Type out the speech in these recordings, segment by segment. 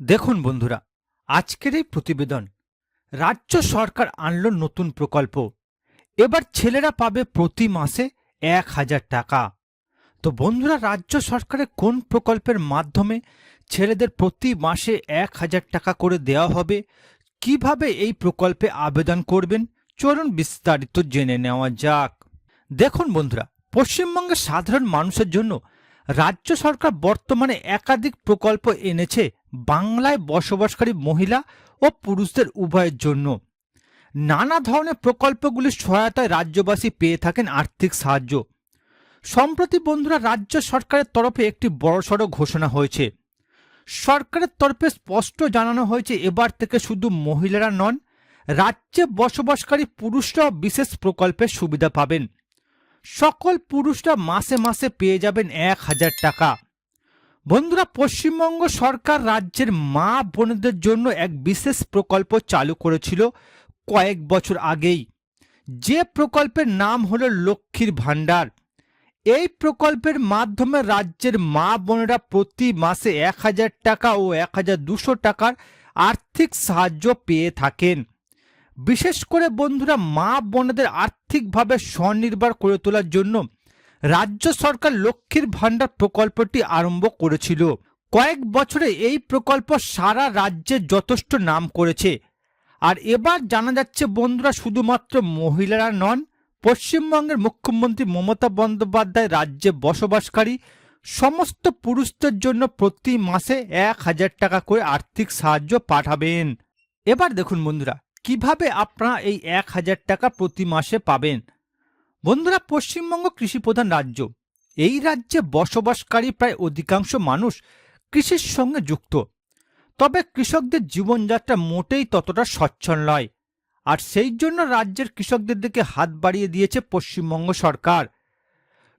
দেখুন বন্ধুরা, আজকের এই প্রতিবেদন রাজ্য সরকার আনল নতুন প্রকল্প। এবার ছেলেরা পাবে প্রতি মাসে এক হাজার টাকা। তো বন্ধুরা, রাজ্য সরকারের কোন প্রকল্পের মাধ্যমে ছেলেদের প্রতি মাসে এক হাজার টাকা করে দেওয়া হবে? কীভাবে এই প্রকল্পে আবেদন করবেন? চলুন বিস্তারিত জেনে নেওয়া যাক। দেখুন বন্ধুরা, পশ্চিমবঙ্গের সাধারণ মানুষের জন্য রাজ্য সরকার বর্তমানে একাধিক প্রকল্প এনেছে বাংলায় বসবাসকারী মহিলা ও পুরুষদের উভয়ের জন্য। নানা ধরনের প্রকল্পগুলির সহায়তায় রাজ্যবাসী পেয়ে থাকেন আর্থিক সাহায্য। সম্প্রতি বন্ধুরা, রাজ্য সরকারের তরফে একটি বড়সড় ঘোষণা হয়েছে। সরকারের তরফে স্পষ্ট জানানো হয়েছে, এবার থেকে শুধু মহিলারা নন, রাজ্যে বসবাসকারী পুরুষরাও বিশেষ প্রকল্পের সুবিধা পাবেন। সকল পুরুষরা মাসে মাসে পেয়ে যাবেন এক হাজার টাকা। বন্ধুরা, পশ্চিমবঙ্গ সরকার রাজ্যের মা বোনদের জন্য এক বিশেষ প্রকল্প চালু করেছিল কয়েক বছর আগেই। যে প্রকল্পের নাম হলো লক্ষ্মীর ভাণ্ডার। এই প্রকল্পের মাধ্যমে রাজ্যের মা বোনেরা প্রতি মাসে এক হাজার টাকা ও এক হাজার দুশো টাকার আর্থিক সাহায্য পেয়ে থাকেন। বিশেষ করে বন্ধুরা, মা বোনেদের আর্থিকভাবে স্বনির্ভর করে তোলার জন্য রাজ্য সরকার লক্ষ্মীর ভাণ্ডার প্রকল্পটি আরম্ভ করেছিল। কয়েক বছরে এই প্রকল্প সারা রাজ্যে যথেষ্ট নাম করেছে। আর এবার জানা যাচ্ছে, বন্ধুরা, শুধুমাত্র মহিলারা নন, পশ্চিমবঙ্গের মুখ্যমন্ত্রী মমতা বন্দ্যোপাধ্যায় রাজ্যে বসবাসকারী সমস্ত পুরুষদের জন্য প্রতি মাসে এক হাজার টাকা করে আর্থিক সাহায্য পাঠাবেন। এবার দেখুন, বন্ধুরা, কীভাবে আপনারা এই এক হাজার টাকা প্রতি মাসে পাবেন? বন্ধুরা পশ্চিমবঙ্গ কৃষিপ্রধান রাজ্য। এই রাজ্যে বসবাসকারী প্রায় অধিকাংশ মানুষ কৃষির সঙ্গে যুক্ত। তবে কৃষকদের জীবনযাত্রা মোটেই ততটা সচ্ছল নয়। আর সেই জন্য রাজ্যের কৃষকদের দিকে হাত বাড়িয়ে দিয়েছে পশ্চিমবঙ্গ সরকার।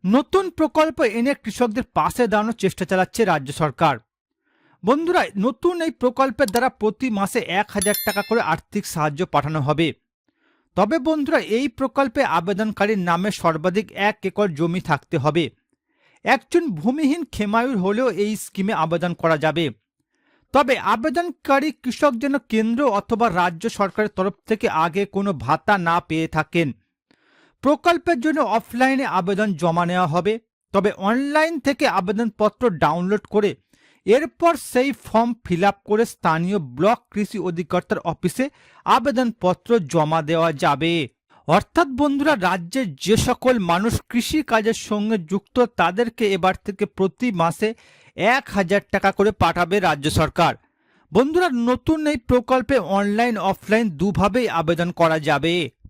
নতুন প্রকল্প এনে কৃষকদের পাশে দাঁড়ানোর চেষ্টা চালাচ্ছে রাজ্য সরকার। বন্ধুরা, নতুন এই প্রকল্পের দ্বারা প্রতি মাসে এক হাজার টাকা করে আর্থিক সাহায্য পাঠানো হবে। তবে বন্ধুরা, এই প্রকল্পে আবেদনকারীর নামে সর্বাধিক এক একর জমি থাকতে হবে। একজন ভূমিহীন খেমায়ুর হলেও এই স্কিমে আবেদন করা যাবে। তবে আবেদনকারী কৃষক যেন কেন্দ্র অথবা রাজ্য সরকারের তরফ থেকে আগে কোনো ভাতা না পেয়ে থাকেন। প্রকল্পের জন্য অফলাইনে আবেদন জমা নেওয়া হবে। তবে অনলাইন থেকে আবেদনপত্র ডাউনলোড করে এরপর সেই ফর্ম ফিল করে স্থানীয় ব্লক কৃষি অধিকর্তার অফিসে আবেদনপত্র জমা দেওয়া যাবে। অর্থাৎ বন্ধুরা, রাজ্যের যে সকল মানুষ কৃষি কাজের সঙ্গে যুক্ত, তাদেরকে এবার থেকে প্রতি মাসে এক হাজার টাকা করে পাঠাবে রাজ্য সরকার। বন্ধুরা, নতুন এই প্রকল্পে অনলাইন, অফলাইন দুভাবেই আবেদন করা যাবে।